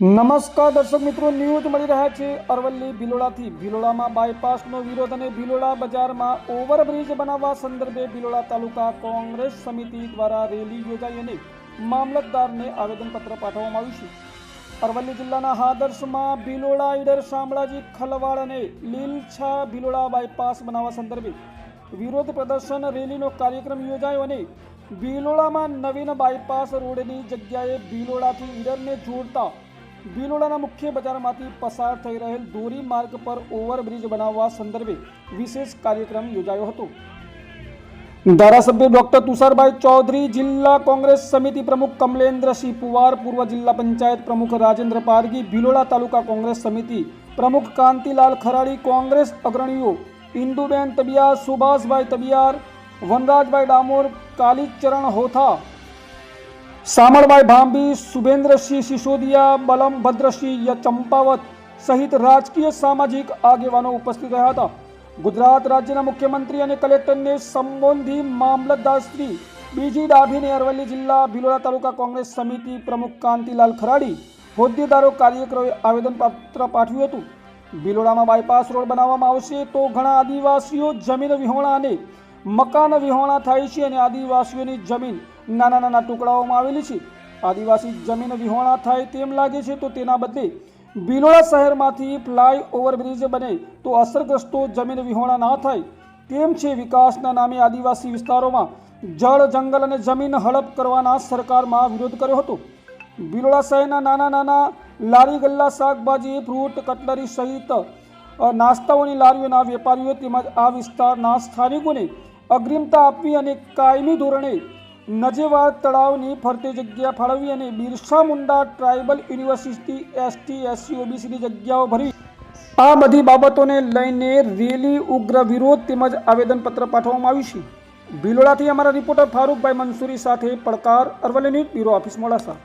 નમસ્કાર દર્શક મિત્રો ન્યૂઝ મળી રહ્યા છે અરવલ્લી ભિલોડાથી. ભિલોડામાં બાયપાસનો વિરોધ અને ભિલોડા બજારમાં ઓવરબ્રિજ બનાવવા સંદર્ભે ભિલોડા તાલુકા કોંગ્રેસ સમિતિ દ્વારા રેલી યોજાઈ અને મામલતદારને આવેદનપત્ર પાઠવવામાં આવ્યું છે. અરવલ્લી જિલ્લાના હાદર્શમાં ભિલોડા ઈડર શામળાજી ખલવાડ અને લીલછા ભિલોડા બાયપાસ બનાવવા સંદર્ભે વિરોધ પ્રદર્શન રેલીનો કાર્યક્રમ યોજાયો અને ભિલોડામાં નવીન બાયપાસ રોડની જગ્યાએ ભિલોડાથી ઈડરને જોડતા ભિલોડાના મુખ્ય બજારમાંથી પસાર થઈ રહેલ દોરી માર્ગ પર ઓવરબ્રિજ બનાવવા સંદર્ભે વિશેષ કાર્યક્રમ યોજાયો હતો. ધારાસભ્ય ડોક્ટર તુષારભાઈ ચૌધરી, જિલ્લા કોંગ્રેસ સમિતિ પ્રમુખ કમલેન્દ્રસિંહ પુવાર, પૂર્વ જિલ્લા પંચાયત પ્રમુખ રાજેન્દ્ર પારગી ભીલોડા તાલુકા કોંગ્રેસ સમિતિ પ્રમુખ કાંતિલાલ ખરાડી, કોંગ્રેસ અગ્રણીઓ ઇન્દુબેન તબિયાર, સુભાષભાઈ તબિયાર, વનરાજભાઈ ડામોર, કાલીચરણ હોથા સામળભાઈ ભાંભી સુભેન્દ્રસિંહ સિસોદિયા બલમભદ્રસિંહ ય ચંપાવત સહિત રાજકીય સામાજિક આગેવાનો ઉપસ્થિત રહ્યા હતા. ગુજરાત રાજ્યના મુખ્યમંત્રી અને કલેક્ટરને સંબોધી મામલતદારશ્રી બીજી ડાભીને અરવલ્લી જિલ્લા ભિલોડા તાલુકા કોંગ્રેસ સમિતિ પ્રમુખ કાંતિલાલ ખરાડી હોદ્દેદારો કાર્યકરોએ આવેદનપત્ર પાઠવ્યું હતું. ભિલોડામાં બાયપાસ રોડ બનાવવામાં આવશે તો ઘણા આદિવાસીઓ જમીન વિહોણા અને મકાન વિહોણા થાય છે અને આદિવાસીઓની જમીન નાના નાના ટુકડાઓમાં આવેલી છે. આદિવાસી જમીન વિહોણા થાય તેમ લાગે છે તો તેના બદલે ભિલોડા શહેરમાંથી ફ્લાય ઓવરબ્રિજ બને તો અસરગ્રસ્તો જમીન વિહોણા ના થાય. તેમ છે વિકાસના નામે આદિવાસી વિસ્તારોમાં જળ, જંગલ અને જમીન હડપ કરવાના સરકારમાં વિરોધ કર્યો હતો. ભિલોડા શહેરના નાના નાના લારી ગલ્લા શાકભાજી, ફ્રૂટ, કટલરી સહિત નાસ્તાઓની લારીઓના વેપારીઓ તેમજ આ વિસ્તારના સ્થાનિકોને અગ્રિમતા આપવી અને કાયમી ધોરણે નજેવાડ તળાવની ફરતે જગ્યા ફાળવવી અને Birsa Munda tribal university ST, SC, ઓબીસીની જગ્યાઓ ભરી. આ બધી બાબતોને લઈને રેલી, ઉગ્ર વિરોધ તેમજ આવેદનપત્ર પાઠવવામાં આવ્યું છે. ભિલોડાથી અમારા રિપોર્ટર ફારૂકભાઈ મંસૂરી સાથે પડકાર Aravalli news bureau office Modasa.